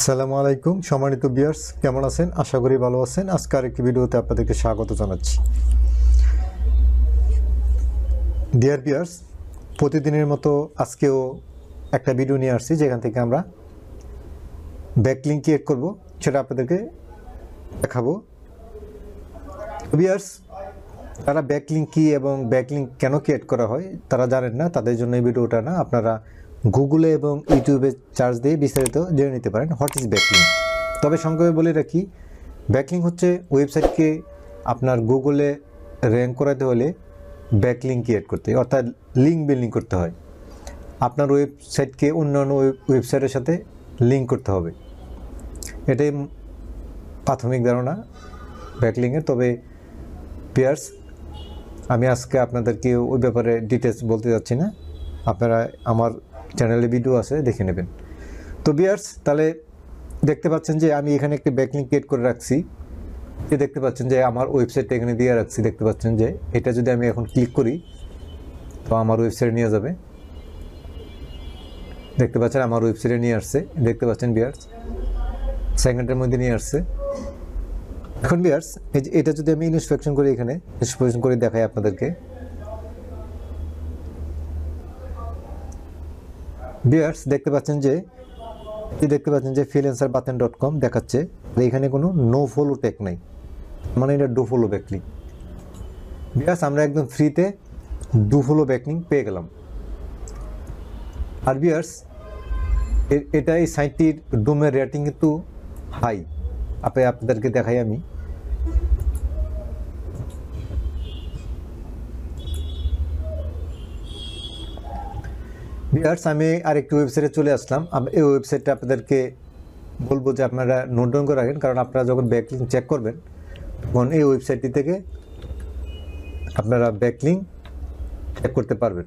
আসসালামু আলাইকুম। সম্মানিত বিয়ার্স কেমন আছেন? আশা করি ভালো আছেন। আজকে আরেকটি ভিডিওতে আপনাদেরকে স্বাগত জানাচ্ছি। ডিয়ার বিয়ার্স প্রতিদিনের মতো আজকেও একটা ভিডিও নিয়ে আসছি, যেখান থেকে আমরা ব্যাকলিঙ্ক ক্রিয়েট করব, সেটা আপনাদেরকে দেখাবো। বিয়ার্স তারা ব্যাকলিঙ্ক কি এবং ব্যাকলিঙ্ক কেন ক্রিয়েট করা হয়, তারা জানেন না, তাদের জন্য এই ভিডিওটা না, আপনারা গুগলে এবং ইউটিউবে চার্জ দিয়ে বিস্তারিত জেনে নিতে পারেন হোয়াট ইজ ব্যাকলিঙ্ক তবে সংক্ষেপে বলে রাখি ব্যাকলিঙ্ক হচ্ছে ওয়েবসাইটকে আপনার গুগলে র্যাঙ্ক করাতে হলে ব্যাকলিং ক্রিয়েট করতে হয়, অর্থাৎ লিঙ্ক বিল্ডিং করতে হয়। আপনার ওয়েবসাইটকে অন্যান্য ওয়েবসাইটের সাথে লিঙ্ক করতে হবে। এটাই প্রাথমিক ধারণা ব্যাকলিংয়ের তবে পিয়ার্স আমি আজকে আপনাদেরকে ওই ব্যাপারে ডিটেলস বলতে যাচ্ছি না। আপনারা আমার চ্যানেলে ভিডিও আছে, দেখে নেবেন। তো বিয়ার্স তাহলে দেখতে পাচ্ছেন যে আমি এখানে একটি ব্যাকলিং ক্রিয়েট করে রাখছি। যে দেখতে পাচ্ছেন যে আমার ওয়েবসাইটটা এখানে দিয়ে রাখছি। দেখতে পাচ্ছেন যে এটা যদি আমি এখন ক্লিক করি, তো আমার ওয়েবসাইটে নিয়ে যাবে। দেখতে পাচ্ছেন আমার ওয়েবসাইটে নিয়ে আসছে। দেখতে পাচ্ছেন বিয়ার্স সেকেন্ডের মধ্যে নিয়ে আসছে। এখন বিয়ার্স এটা যদি আমি ইনস্পেকশন করি এখানে ইনস্পেকশন করে দেখাই আপনাদেরকে। বিয়ার্স দেখতে পাচ্ছেন যে দেখতে পাচ্ছেন যে ফ্রিল্যান্সার বাতেন ডট কম দেখাচ্ছে এখানে কোনো নো ফলো টেক নাই। মানে এটা ডু ফলো ব্যাকলিং বিয়ার্স আমরা একদম ফ্রিতে ডু ফলো ব্যাকলিং পেয়ে গেলাম। আর বিয়ার্স এটা এই সাইটটির ডোমের রেটিং কিন্তু হাই আপনি আপনাদেরকে দেখাই আমি। বিয়ার্স আমি আরেকটি ওয়েবসাইটে চলে আসলাম। এই ওয়েবসাইটটা আপনাদেরকে বলব যে আপনারা নোট ডাউন করে রাখেন, কারণ আপনারা যখন ব্যাকলিং চেক করবেন, তখন এই ওয়েবসাইটটি থেকে আপনারা ব্যাকলিং চেক করতে পারবেন।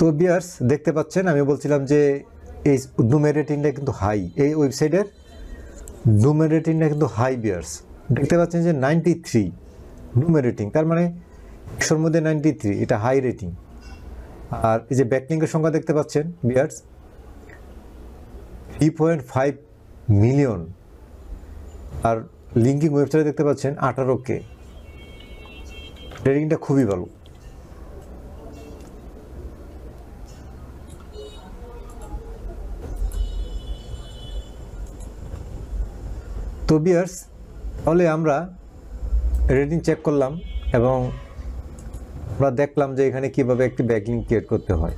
তো বিয়ার্স দেখতে পাচ্ছেন, আমি বলছিলাম যে এই ডুমের রেটিংটা কিন্তু হাই এই ওয়েবসাইটের ডুমের রেটিংটা কিন্তু হাই বিয়ার্স দেখতে পাচ্ছেন যে নাইনটি থ্রি ডুমের রেটিং তার মানে একশোর মধ্যে নাইনটি থ্রি এটা হাই রেটিং আর এই যে ব্যাকলিংকের সংখ্যা দেখতে পাচ্ছেন বিয়ার্স থ্রি পয়েন্ট ফাইভ মিলিয়ন আর লিঙ্কিং ওয়েবসাইটে দেখতে পাচ্ছেন আঠারো কে রেটিংটা খুবই ভালো। তো বিয়ার্স, তাহলে আমরা রেটিং চেক করলাম এবং আমরা দেখলাম যে এখানে কীভাবে একটি ব্যাকলিং ক্রিয়েট করতে হয়।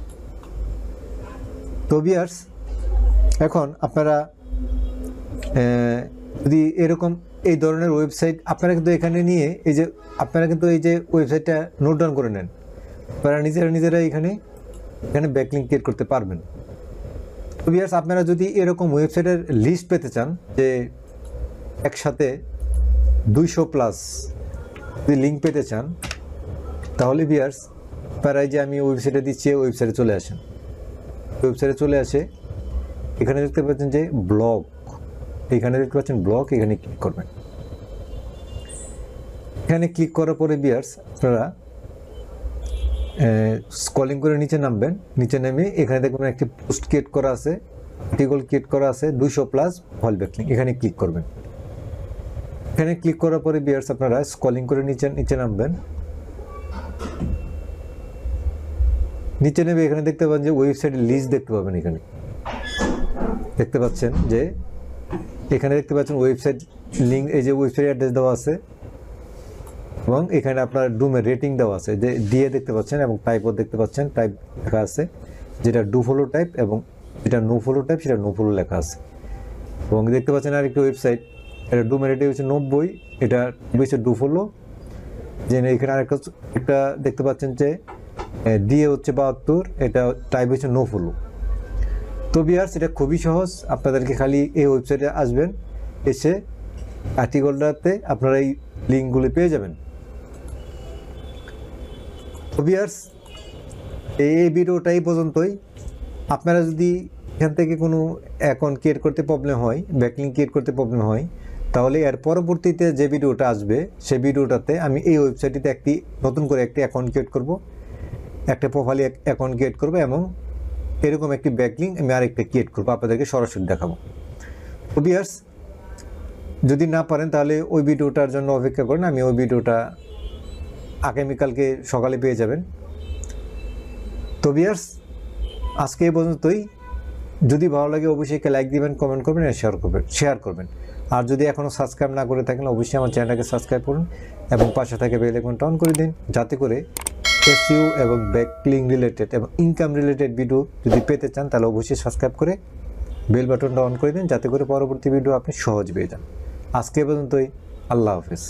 তো বিয়ার্স, এখন আপনারা যদি এরকম এই ধরনের ওয়েবসাইট আপনারা কিন্তু এখানে নিয়ে এই যে, আপনারা কিন্তু এই যে ওয়েবসাইটটা নোট ডাউন করে নেন। আপনারা নিজেরা নিজেরা এখানে এখানে ব্যাকলিং ক্রিয়েট করতে পারবেন। তো বিয়ার্স, আপনারা যদি এরকম ওয়েবসাইটের লিস্ট পেতে চান, যে একসাথে দুইশো প্লাস যদি লিঙ্ক পেতে চান, তাহলে বিয়ার্স প্রায় যে আমি ওয়েবসাইটে দিচ্ছি ওয়েবসাইটে চলে আসেন। ওয়েবসাইটে চলে আসে এখানে দেখতে পাচ্ছেন যে ব্লগ এখানে দেখতে পাচ্ছেন ব্লগ এখানে ক্লিক করবেন। এখানে ক্লিক করার পরে বিয়ার্স আপনারা স্কলিং করে নিচে নামবেন। নিচে নেমে এখানে দেখবেন একটি পোস্ট ক্রিয়েট করা আছে আর্টিকল ক্রিয়েট করা আছে, দুইশো প্লাস ভল ব্যাকলিং এখানে ক্লিক করবেন। এখানে ক্লিক করার পরে বিয়ার্স আপনারা স্কলিং করে নিচে নিচে নামবেন। নিচে নেবে এখানে দেখতে পাবেন যে ওয়েবসাইটের লিস্ট দেখতে পাবেন এখানে। দেখতে পাচ্ছেন যে এখানে দেখতে পাচ্ছেন ওয়েবসাইট লিঙ্ক এই যে ওয়েবসাইট অ্যাড্রেস দেওয়া আছে, এবং এখানে আপনার ডুমের রেটিং দেওয়া আছে, যে দিয়ে দেখতে পাচ্ছেন এবং টাইপও দেখতে পাচ্ছেন টাইপ লেখা আছে, যেটা ডু ফলো টাইপ এবং যেটা নো ফলো টাইপ সেটা নো ফলো লেখা আছে। এবং দেখতে পাচ্ছেন আরেকটি ওয়েবসাইট এটা ডুমের রেটিং হচ্ছে নব্বই, এটা হচ্ছে ডু ফলো যে এখানে আরেকটা একটা দেখতে পাচ্ছেন যে দিয়ে হচ্ছে বাহাত্তর, এটা টাইপ হচ্ছে নো ফলো তো বিয়ার্স এটা খুবই সহজ, আপনাদেরকে খালি এই ওয়েবসাইটে আসবেন, এসে আর্টিকেলটাতে আপনারা এই লিঙ্কগুলি পেয়ে যাবেন। তো এই ভিডিওটা এই পর্যন্তই। আপনারা যদি এখান থেকে কোনো অ্যাকাউন্ট ক্রিয়েট করতে প্রবলেম হয় ব্যাকলিং ক্রিয়েট করতে প্রবলেম হয় তাহলে এর পরবর্তীতে যে ভিডিওটা আসবে সেই ভিডিওটাতে আমি এই ওয়েবসাইটটিতে একটি, নতুন করে একটি অ্যাকাউন্ট ক্রিয়েট করব। একটা প্রোফাইল অ্যাকাউন্ট ক্রিয়েট করব এবং এরকম একটি ব্যাকলিং আমি আরেকটা ক্রিয়েট করব, আপনাদেরকে সরাসরি দেখাবো। ওবিয়ার্স যদি না পারেন তাহলে ওই ভিডিওটার জন্য অপেক্ষা করেন, আমি ওই ভিডিওটা আগামীকালকে সকালে পেয়ে যাবেন। তো বিয়ার্স আজকে এই পর্যন্তই। যদি ভালো লাগে অবশ্যই একটা লাইক দিবেন কমেন্ট করবেন আর শেয়ার করবেন শেয়ার করবেন। আর যদি এখনও সাবস্ক্রাইব না করে থাকেন, অবশ্যই আমার চ্যানেলটাকে সাবস্ক্রাইব করুন এবং পাশে থাকে বেল আইকনটা অন করে দিন, যাতে করে এসইউ এবং ব্যাকলিং রিলেটেড এবং ইনকাম রিলেটেড ভিডিও যদি পেতে চান, তাহলে অবশ্যই সাবস্ক্রাইব করে বেল বাটনটা অন করে দিন, যাতে করে পরবর্তী ভিডিও আপনি সহজ পেয়ে যান। আজকে পর্যন্তই, আল্লাহ হাফেজ।